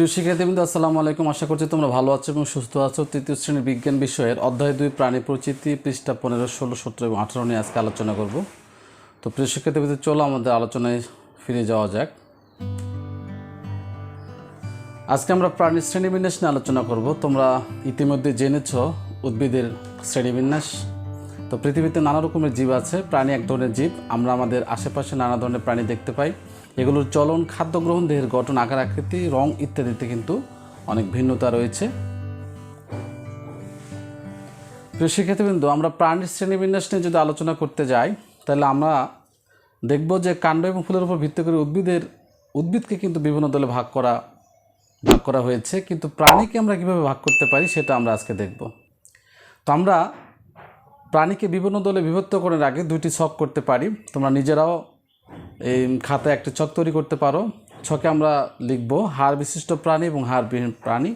প্রিয় শিক্ষার্থীবৃন্দ, আসসালামু আলাইকুম। আশা করছি তোমরা ভালো আছো এবং সুস্থ আছো। তৃতীয় শ্রেণির বিজ্ঞান বিষয়ের অধ্যায় দুই, প্রাণী পরিচিতি, পৃষ্ঠা পনেরো, ষোলো, সতেরো এবং আঠারো নিয়ে আজকে আলোচনা করব। তো প্রিয় শিক্ষার্থীবৃন্দ, চলো আমাদের আলোচনায় ফিরে যাওয়া যাক। আজকে আমরা প্রাণী শ্রেণীবিন্যাস নিয়ে আলোচনা করব। তোমরা ইতিমধ্যে জেনেছ উদ্ভিদের শ্রেণীবিন্যাস। তো পৃথিবীতে নানা রকমের জীব আছে। প্রাণী এক ধরনের জীব। আমরা আমাদের আশেপাশে নানা ধরনের প্রাণী দেখতে পাই। এগুলোর চলন খাদ্য গ্রহণ দেহের গঠন, আকার, আকৃতি, রং ইত্যাদিতে কিন্তু অনেক ভিন্নতা রয়েছে। প্রিয় শিক্ষার্থীবৃন্দ, আমরা প্রাণীর শ্রেণীবিন্যাস নিয়ে যদি আলোচনা করতে যাই, তাহলে আমরা দেখব যে কাণ্ড এবং ফুলের উপর ভিত্তি করে উদ্ভিদের, উদ্ভিদকে কিন্তু বিভিন্ন দলে ভাগ করা ভাগ করা হয়েছে। কিন্তু প্রাণীকে আমরা কীভাবে ভাগ করতে পারি, সেটা আমরা আজকে দেখব। তো আমরা প্রাণীকে বিভিন্ন দলে বিভক্ত করার আগে দুইটি ছক করতে পারি। তোমরা নিজেরাও এই খাতায় একটা ছক তৈরি করতে পারো। ছকে আমরা লিখব হাড় বিশিষ্ট প্রাণী এবং হাড়বিহীন প্রাণী।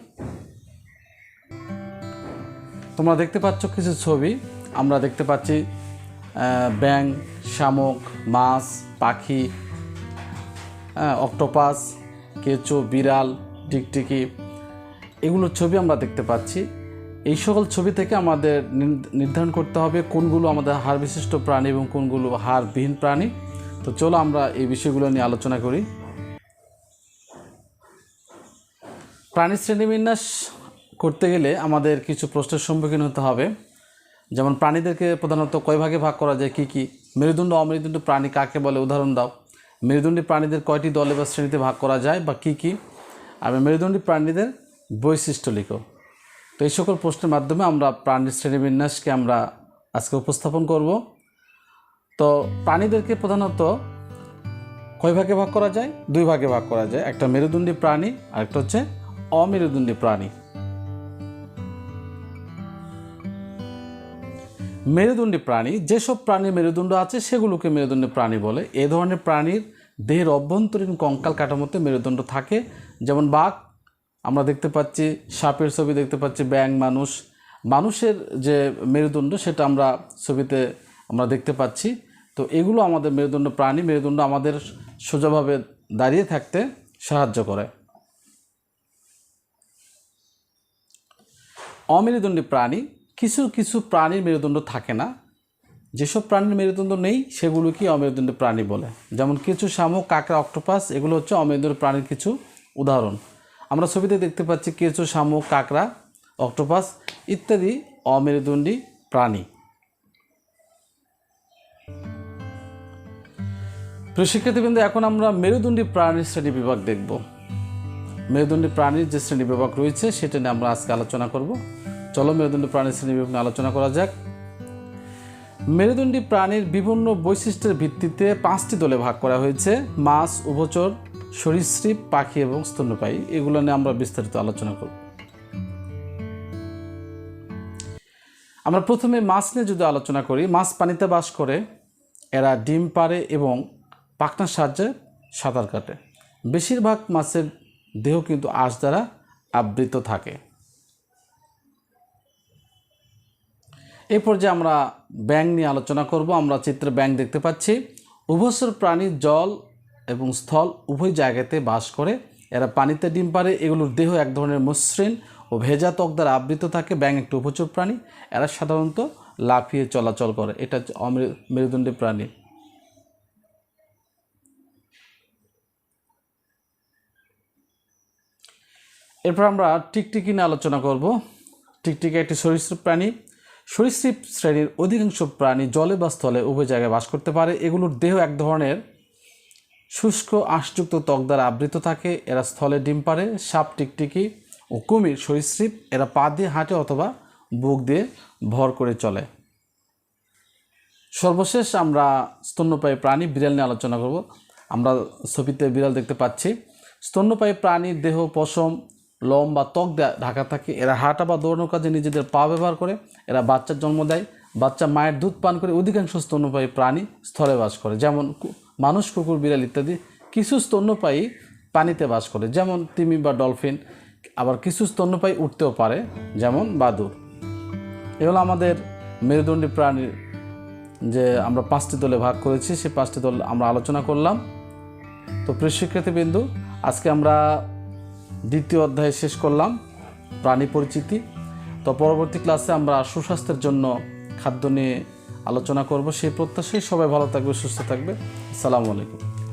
তোমরা দেখতে পাচ্ছ কিছু ছবি। আমরা দেখতে পাচ্ছি ব্যাং, শামুক, মাছ, পাখি অক্টোপাস, কেঁচো, বিড়াল, টিকটিকি। এগুলোর ছবি আমরা দেখতে পাচ্ছি। এই সকল ছবি থেকে আমাদের নির- নির্ধারণ করতে হবে কোনগুলো আমাদের হাড় বিশিষ্ট প্রাণী এবং কোনগুলো হাড়বিহীন প্রাণী। তো চলো আমরা এই বিষয়গুলো নিয়ে আলোচনা করি। প্রাণী শ্রেণীবিন্যাস করতে গেলে আমাদের কিছু প্রশ্নের সম্মুখীন হতে হবে। যেমন প্রাণীদেরকে প্রধানত কয় ভাগে ভাগ করা যায়, কী কী? মেরুদণ্ড অমেরুদণ্ড প্রাণী কাকে বলে? উদাহরণ দাও। মেরুদণ্ডী প্রাণীদের কয়টি দলে বা শ্রেণীতে ভাগ করা যায় বা কী কী? আর মেরুদণ্ডী প্রাণীদের বৈশিষ্ট্য লিখো। তো এই সকল প্রশ্নের মাধ্যমে আমরা প্রাণীর শ্রেণীবিন্যাসকে আমরা আজকে উপস্থাপন করব। তো প্রাণীদেরকে প্রধানত কয় ভাগে ভাগ করা যায়? দুই ভাগে ভাগ করা যায়। একটা মেরুদণ্ডী প্রাণী আর একটা হচ্ছে অমেরুদণ্ডী প্রাণী। মেরুদণ্ডী প্রাণী, যেসব প্রাণীর মেরুদণ্ড আছে, সেগুলোকে মেরুদণ্ডী প্রাণী বলে। এ ধরনের প্রাণীর দেহের অভ্যন্তরীণ কঙ্কাল কাঠামোতে মেরুদণ্ড থাকে। যেমন বাঘ, আমরা দেখতে পাচ্ছি, সাপের ছবি দেখতে পাচ্ছি ব্যাং মানুষ। মানুষের যে মেরুদণ্ড, সেটা আমরা ছবিতে আমরা দেখতে পাচ্ছি। তো এগুলো আমাদের মেরুদণ্ড, প্রাণী মেরুদণ্ড আমাদের সোজাভাবে দাঁড়িয়ে থাকতে সাহায্য করে। অমেরুদণ্ডী প্রাণী, কিছু কিছু প্রাণীর মেরুদণ্ড থাকে না। যেসব প্রাণীর মেরুদণ্ড নেই, সেগুলোকে অমেরুদণ্ডী প্রাণী বলে। যেমন কিছু শামুক, কাঁকড়া, অক্টোপাস, এগুলো হচ্ছে অমেরুদণ্ডী প্রাণীর কিছু উদাহরণ। আমরা ছবিতে দেখতে পাচ্ছি কিছু শামুক, কাঁকড়া, অক্টোপাস ইত্যাদি অমেরুদণ্ডী প্রাণী। প্রিয় শিক্ষার্থীবৃন্দ, এখন আমরা মেরুদণ্ডী প্রাণীর শ্রেণি বিভাগ দেখব। মেরুদণ্ডী প্রাণীর যে শ্রেণি বিভাগ রয়েছে, সেটা নিয়ে আমরা আজকে আলোচনা করব। চলো মেরুদণ্ডী প্রাণীর শ্রেণি বিভাগ নিয়ে আলোচনা করা যাক। মেরুদণ্ডী প্রাণীর বিভিন্ন বৈশিষ্ট্যের ভিত্তিতে পাঁচটি দলে ভাগ করা হয়েছে, মাছ, উভচর, সরীসৃপ, পাখি এবং স্তন্যপায়ী। এগুলো নিয়ে আমরা বিস্তারিত আলোচনা করব। আমরা প্রথমে মাছ নিয়ে যদি আলোচনা করি, মাছ পানিতে বাস করে, এরা ডিম পাড়ে এবং পাখনার সাহায্যে সাঁতার কাটে। বেশিরভাগ মাছের দেহ কিন্তু আঁশ দ্বারা আবৃত থাকে। এই পর্যায়ে আমরা ব্যাং নিয়ে আলোচনা করব। আমরা চিত্রে ব্যাং দেখতে পাচ্ছি। উভচর প্রাণী জল এবং স্থল উভয় জায়গাতে বাস করে। এরা পানিতে ডিম পারে এগুলোর দেহ এক ধরনের মসৃণ ও ভেজা ত্বক দ্বারা আবৃত থাকে। ব্যাং একটি উভচর প্রাণী। এরা সাধারণত লাফিয়ে চলাচল করে। এটা মেরুদণ্ডী প্রাণী। এরপর আমরা টিকটিকি নিয়ে আলোচনা করব। টিকটিকি একটি সরীসৃপ প্রাণী। সরীসৃপ শ্রেণির অধিকাংশ প্রাণী জলে বা স্থলে উভয় জায়গায় বাস করতে পারে। এগুলোর দেহ এক ধরনের শুষ্ক, আঁশযুক্ত ত্বক দ্বারা আবৃত থাকে। এরা স্থলে ডিম পারে সাপ, টিকটিকি ও কুমির সরীসৃপ। এরা পা দিয়ে হাঁটে অথবা বুক দিয়ে ভর করে চলে। সর্বশেষ আমরা স্তন্যপায়ী প্রাণী বিড়াল নিয়ে আলোচনা করব। আমরা ছবিতে বিড়াল দেখতে পাচ্ছি। স্তন্যপায়ী প্রাণীর দেহ পশম লোম বা ত্বক দা- ঢাকা থাকে। এরা হাঁটা বা দৌড়ানোর কাজে নিজেদের পা ব্যবহার করে। এরা বাচ্চার জন্ম দেয়, বাচ্চা মায়ের দুধ পান করে অধিকাংশ স্তন্যপায়ী প্রাণী স্থলে বাস করে। যেমন মানুষ, কুকুর, বিড়াল ইত্যাদি কিছু স্তন্যপায়ী পানিতে বাস করে। যেমন তিমি বা ডলফিন, আবার কিছু স্তন্যপায়ী উঠতেও পারে, যেমন বাদুর। এগুলো আমাদের মেরুদণ্ডী প্রাণীর যে আমরা পাঁচটি দলে ভাগ করেছি, সেই পাঁচটি দল আমরা আলোচনা করলাম। তো প্রিয় শিক্ষার্থীবৃন্দু, আজকে আমরা দ্বিতীয় অধ্যায় শেষ করলাম, প্রাণী পরিচিতি। তো পরবর্তী ক্লাসে আমরা সুস্বাস্থ্যের জন্য খাদ্য নিয়ে আলোচনা করব। সেই প্রত্যাশায় সবাই ভালো থাকবে, সুস্থ থাকবে। আসসালামু আলাইকুম।